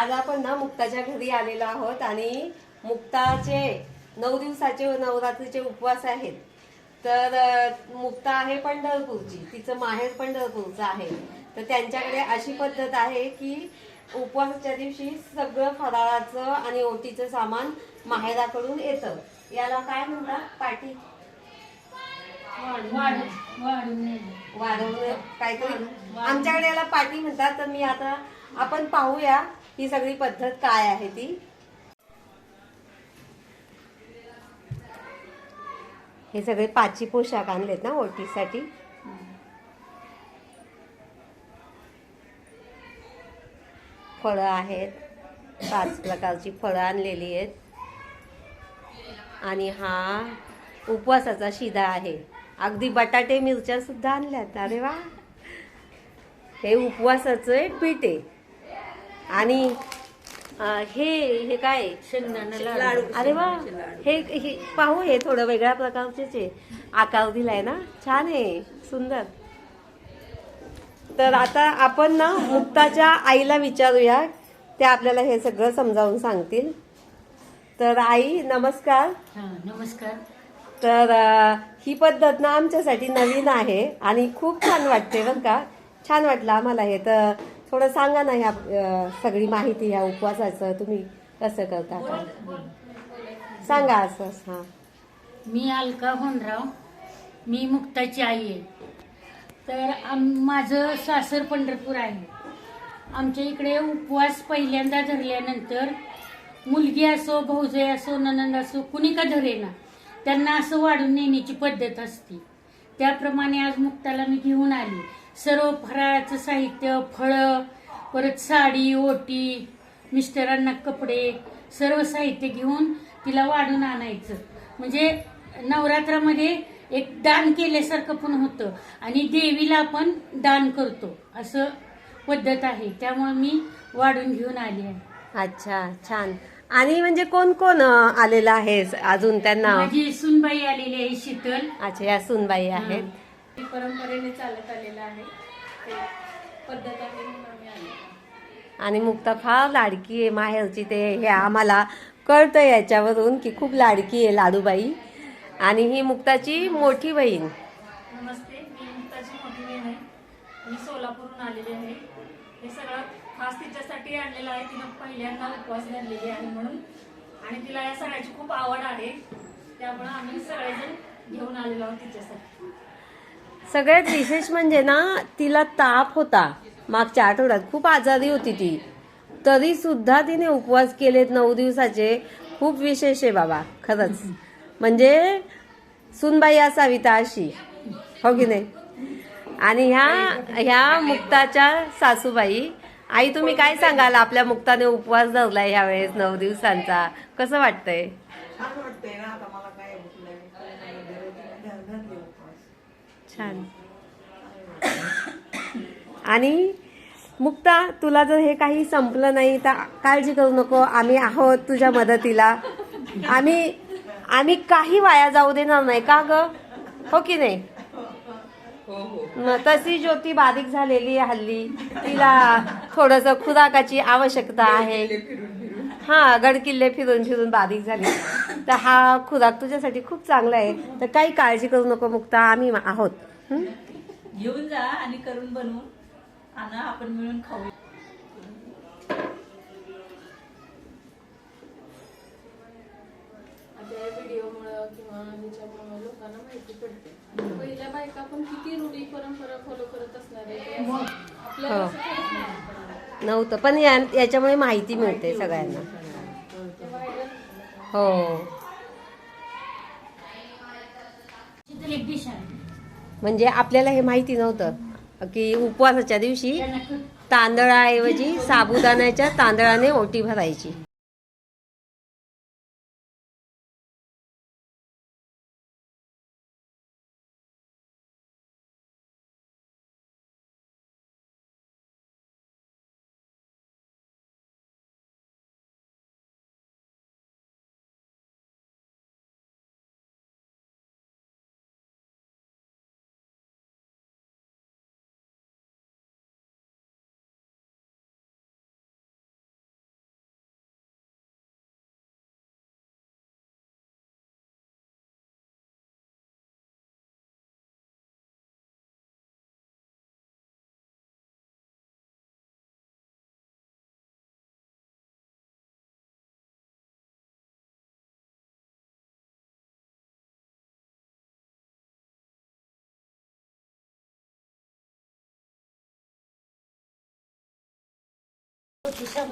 आज आपण ना मुक्ताच्या घरी आलेलो आहोत आणि मुक्ताचे नऊ दिवसाचे नवरात्रीचे उपवास आहेत. तर मुक्ता आहे पंढरपूरची तिचं माहेर पंढरपूरचं आहे. तर त्यांच्याकडे अशी पद्धत आहे की उपवासाच्या दिवशी सगळं फराळाचं आणि ओटीचं सामान माहेराकडून येतं. याला काय म्हणतात? पाठी वाढवणं. काहीतरी. आमच्याकडे याला पाठी म्हणतात. तर मी आता आपण पाहूया. ही सगळी पद्धत काय आहे ती? हे सगळे पाची पोशाख आणलेत ना ओटीसाठी? फळं आहेत पाच प्रकारची फळं आणलेली आहेत. आणि हा उपवासाचा शिदा आहे. अगदी बटाटे मिरच्या सुद्धा आणल्यात. अरे वा! हे उपवासाचं एक पीठ आहे. आणि हे हे काय लाडू. अरे वा. हे हे पाहू हे थोडं वेगळ्या प्रकारचेच आहे. आकार दिलाय ना? छान आहे. सुंदर. तर आता आपण ना मुक्ताच्या आईला विचारूया. ते आपल्याला हे सगळं समजावून सांगतील. तर आई नमस्कार. हा नमस्कार. तर अ, ही पद्धत ना आमच्यासाठी नवीन आहे आणि खूप छान वाटते बरं का? छान वाटलं आम्हाला हे. तर थोडं सांगा ना ह्या अ, सगळी माहिती ह्या उपवासाचं तुम्ही कसं करता? काय सांगा असं हा. मी अलका होनराव मी मुक्ताची आई आहे. तर आम माझं सासर पंढरपूर आहे. आमच्या इकडे उपवास पहिल्यांदा धरल्यानंतर मुलगी असो भाऊजय असो ननंद असो कुणी का धरेना त्यांना असं वाढून नेण्याची पद्धत असते. त्याप्रमाणे आज मुक्ताला मी घेऊन आली. सर्व फराळाचं साहित्य फळं परत साडी ओटी मिस्टरांना कपडे सर्व साहित्य घेऊन तिला वाढून आणायचं. म्हणजे नवरात्रामध्ये एक दान केल्यासारखं पण होतं आणि देवीला आपण दान करतो. असं पद्धत आहे. त्यामुळे मी वाढून घेऊन आली आहे. अच्छा छान. आणि म्हणजे कोण कोण आलेलं आहे अजून त्यांना? माझी सुनबाई आलेली आहे शीतल. अच्छा या सुनबाई आहेत. ही परंपरेने चालत आलेलं आहे. ते पद्धत आहे म्हणून आम्ही आलो. आणि मुक्ता फार लाडकी आहे माहेरची ते हे आम्हाला कळतं याच्यावरून की खूप लाडकी आहे लाडूबाई. आणि ही मुक्ताची मोठी बहीण. नमस्ते मी मुक्ताची मोठी बहीण आहे. मी सोलापूरहून आलेली आहे. हे सगळं खास तिच्यासाठी आणलेलं आहे. तिनं पहिल्यांदा उपवास धरलेली आहे म्हणून. आणि तिला या सगळ्याची खूप आवड आहे. त्यामुळे आम्ही सगळेजण घेऊन आलेलो आहोत तिच्यासाठी. सगळ्यात विशेष म्हणजे ना तिला ताप होता. मागच्या आठवड्यात खूप आजारी होती ती. तरी सुद्धा तिने उपवास केलेत नऊ दिवसाचे. खूप विशेष आहे बाबा खरंच. म्हणजे सुनबाई असावी तर अशी. हो की नाही? आणि ह्या ह्या मुक्ताच्या सासूबाई आई तुम्ही काय सांगाल? आपल्या मुक्ताने उपवास धरलाय ह्या वेळेस नऊ दिवसांचा. कसं वाटतंय छान वाटतंय ना आता मला काय भूक लागली काय नाही, धरले धर- धरले उपवास. छान. आणि मुक्ता तुला जर हे काही संपलं नाही तर काळजी करू नको. आम्ही आहोत तुझ्या मदतीला. आम्ही आम्ही काही वाया जाऊ देणार नाही. का ग? हो की नाही? तशी ज्योती बारीक झालेली हल्ली. तिला थोडस खुराकाची आवश्यकता आहे. हा गडकिल्ले फिरून फिरून बारीक झाली. तर हा खुराक तुझ्यासाठी खूप चांगला आहे. तर काही काळजी करू नको मुक्ता आम्ही आहोत. हं? घेऊन जा आणि करून बनवून आणा आपण मिळून खाऊ. आता या व्हिडिओमुळं किंवा ह्याच्यामुळं लोकांना माहिती पडते. पहिल्या बायका पण किती रूढी परंपरा फॉलो करत असणार आहे आपल्याला हो. असं काहीच माहिती पडणार नाही. नव्हतं. पण या- याच्यामुळे माहिती मिळते सगळ्यांना. हो. आहे म्हणजे आपल्याला हे माहिती नव्हतं की उपवासाच्या दिवशी तांदळाऐवजी साबुदाण्याच्या तांदळाने ओटी भरायची.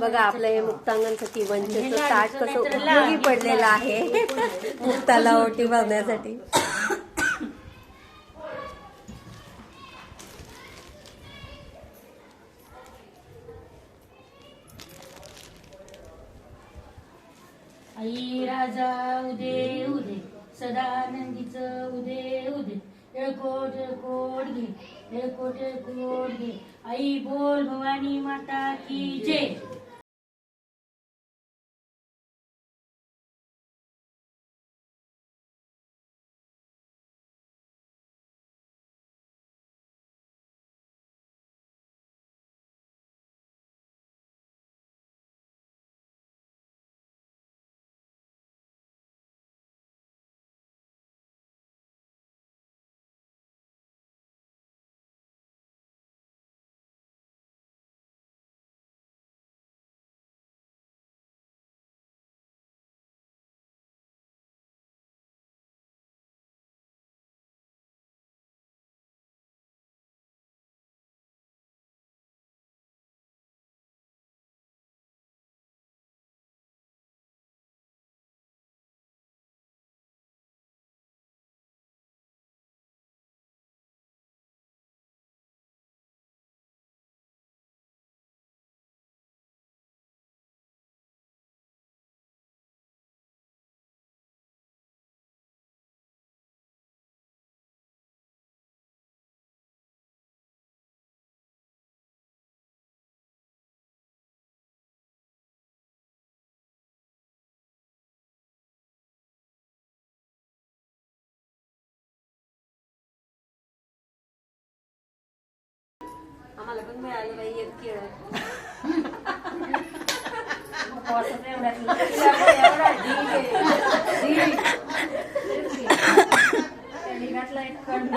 बघा आपलं हे मुक्तांगणचं किवंचेचं ताट कसं उपयोगी पडलेलं आहे. मुक्ताला ओटी भरण्यासाठी आई राजा उदे उदे. सदानंदीच उदे उदे. येळकोट येळकोट घे. येळकोट येळकोट घे. आई बोल भवानी माता की जय. आम्हाला पण मिळालं बाई एक केळ. घातला एक खंड.